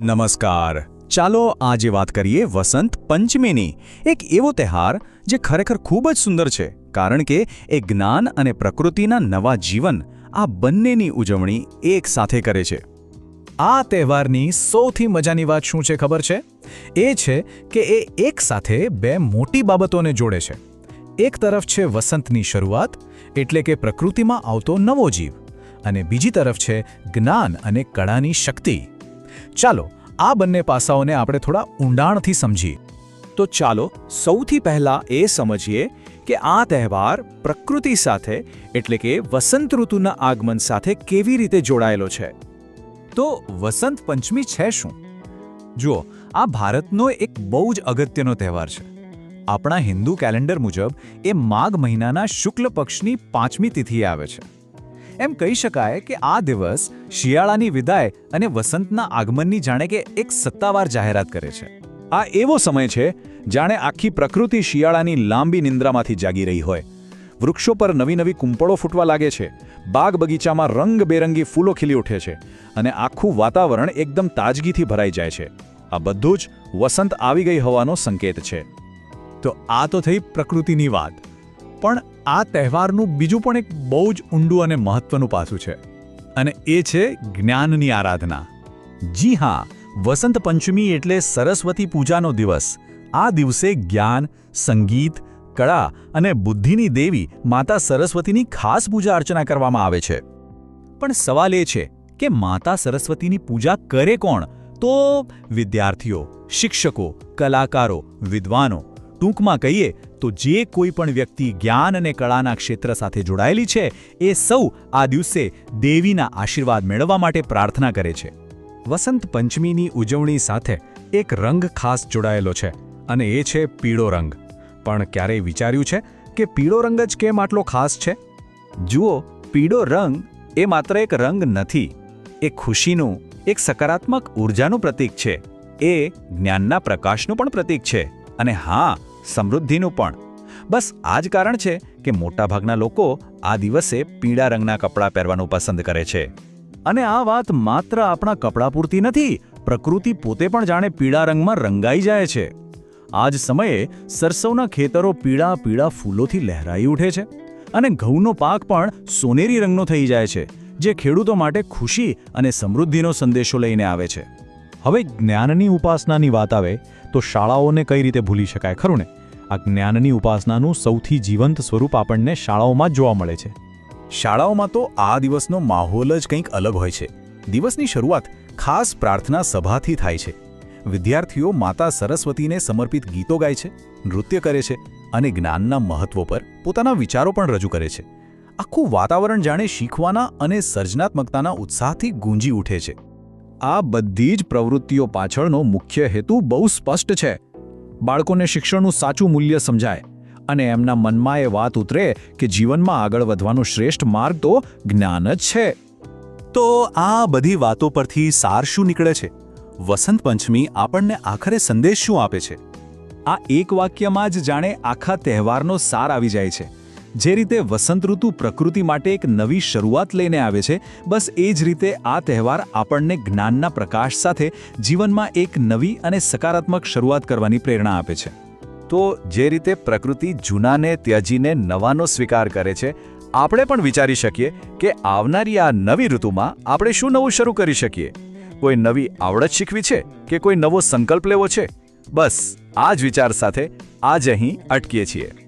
નમસ્કાર. ચાલો આજે વાત કરીએ વસંત પંચમીની. એક એવો તહેવાર જે ખરેખર ખૂબ જ સુંદર છે, કારણ કે એ જ્ઞાન અને પ્રકૃતિના નવા જીવન, આ બંનેની ઉજવણી એક સાથે કરે છે. આ તહેવારની સૌથી મજાની વાત શું છે ખબર છે? એ છે કે એ એક સાથે બે મોટી બાબતોને જોડે છે. એક તરફ છે વસંતની શરૂઆત, એટલે કે પ્રકૃતિમાં આવતો નવો જીવ, અને બીજી તરફ છે જ્ઞાન અને કળાની શક્તિ. ચાલો, આ બંને પાસાઓને આપણે થોડા ઊંડાણથી સમજીએ. તો ચાલો, સૌથી પહેલા એ સમજીએ કે આ તહેવાર પ્રકૃતિ સાથે, એટલે કે વસંત ઋતુના આગમન સાથે કેવી રીતે જોડાયેલો છે. તો વસંત પંચમી છે શું? જુઓ, આ ભારતનો એક બહુ જ અગત્યનો તહેવાર છે. આપણા હિન્દુ કેલેન્ડર મુજબ, એ માઘ મહિનાના શુક્લ પક્ષની પાંચમી તિથિએ આવે છે. એમ કહી શકાય કે આ દિવસ શિયાળાની વિદાય અને વસંતના આગમનની જાણે કે એક સત્તાવાર જાહેરાત કરે છે. આ એવો સમય છે જાણે આખી પ્રકૃતિ શિયાળાની લાંબી નિંદ્રામાંથી જાગી રહી હોય. વૃક્ષો પર નવી નવી કુંપળો ફૂટવા લાગે છે. બાગ બગીચામાં રંગબેરંગી ફૂલો ખીલી ઉઠે છે અને આખું વાતાવરણ એકદમ તાજગીથી ભરાઈ જાય છે. આ બધું જ વસંત આવી ગઈ હોવાનો સંકેત છે. તો આ તો થઈ પ્રકૃતિની વાત. પણ આ તહેવારનું બીજું પણ એક બહુ જ ઊંડું અને મહત્વનું પાસું છે. અને એ છે જ્ઞાનની આરાધના. જી હા, વસંત પંચમી એટલે સરસ્વતી પૂજાનો દિવસ. આ દિવસે જ્ઞાન, સંગીત, કળા અને બુદ્ધિની દેવી માતા સરસ્વતીની ખાસ પૂજા અર્ચના કરવામાં આવે છે. પણ સવાલ એ છે કે માતા સરસ્વતીની પૂજા કરે કોણ? તો વિદ્યાર્થીઓ, શિક્ષકો, કલાકારો, વિદ્વાનો ટૂંકમાં કહીએ તો જે કોઈ પણ વ્યક્તિ જ્ઞાન અને કળાના ક્ષેત્ર સાથે જોડાયેલી છે, એ સૌ આ દિવસે દેવીના આશીર્વાદ મેળવવા માટે પ્રાર્થના કરે છે. વસંત પંચમીની ઉજવણી સાથે એક રંગ ખાસ જોડાયેલો છે અને એ છે પીળો રંગ. પણ ક્યારેય વિચાર્યું છે કે પીળો રંગ જ કેમ આટલો ખાસ છે? જુઓ, પીળો રંગ એ માત્ર એક રંગ નથી, એ ખુશીનું, એક સકારાત્મક ઉર્જાનું પ્રતીક છે. એ જ્ઞાનના પ્રકાશનું પણ પ્રતીક છે. અને હા સમૃદ્ધિનું પણ. બસ આ જ કારણ છે કે મોટાભાગના લોકો આ દિવસે પીળા રંગના કપડાં પહેરવાનું પસંદ કરે છે. અને આ વાત માત્ર આપણા કપડાં પૂરતી નથી, પ્રકૃતિ પોતે પણ જાણે પીળા રંગમાં રંગાઈ જાય છે. આ જ સમયે સરસવના ખેતરો પીળા પીળા ફૂલોથી લહેરાઈ ઉઠે છે. અને ઘઉંનો પાક પણ સોનેરી રંગનો થઈ જાય છે, જે ખેડૂતો માટે ખુશી અને સમૃદ્ધિનો સંદેશો લઈને આવે છે. હવે જ્ઞાનની ઉપાસનાની વાત આવે, તો શાળાઓને કઈ રીતે ભૂલી શકાય ખરું ને? આ જ્ઞાનની ઉપાસનાનું સૌથી જીવંત સ્વરૂપ આપણને શાળાઓમાં જોવા મળે છે. શાળાઓમાં તો આ દિવસનો માહોલ જ કંઈક અલગ હોય છે. દિવસની શરૂઆત ખાસ પ્રાર્થના સભાથી થાય છે. વિદ્યાર્થીઓ માતા સરસ્વતીને સમર્પિત ગીતો ગાય છે, નૃત્ય કરે છે અને જ્ઞાનના મહત્વ પર પોતાના વિચારો પણ રજૂ કરે છે. આખું વાતાવરણ જાણે શીખવાના અને સર્જનાત્મકતાના ઉત્સાહથી ગુંજી ઉઠે છે. આ બધી જ પ્રવૃત્તિઓ પાછળનો મુખ્ય હેતુ બહુ સ્પષ્ટ છે. બાળકોને શિક્ષણનું સાચું મૂલ્ય સમજાય અને એમના મનમાં એ વાત ઉતરે કે જીવનમાં આગળ વધવાનો શ્રેષ્ઠ માર્ગ તો જ્ઞાન જ છે. તો આ બધી વાતો પરથી સાર શું નીકળે છે? વસંત પંચમી આપણને આખરે સંદેશ શું આપે છે? આ એક વાક્યમાં જ જાણે આખા તહેવારનો સાર આવી જાય છે. જે રીતે વસંત ઋતુ પ્રકૃતિ માટે એક નવી શરૂઆત લઈને આવે છે, બસ એ જ રીતે આ તહેવાર આપણને જ્ઞાનના પ્રકાશ સાથે જીવનમાં એક નવી અને સકારાત્મક શરૂઆત કરવાની પ્રેરણા આપે છે. તો જે રીતે પ્રકૃતિ જૂનાને ત્યજીને નવાનો સ્વીકાર કરે છે, આપણે પણ વિચારી શકીએ કે આવનારી આ નવી ઋતુમાં આપણે શું નવું શરૂ કરી શકીએ? કોઈ નવી આવડત શીખવી છે કે કોઈ નવો સંકલ્પ લેવો છે? બસ આ જ વિચાર સાથે આજ અહીં અટકીએ છીએ.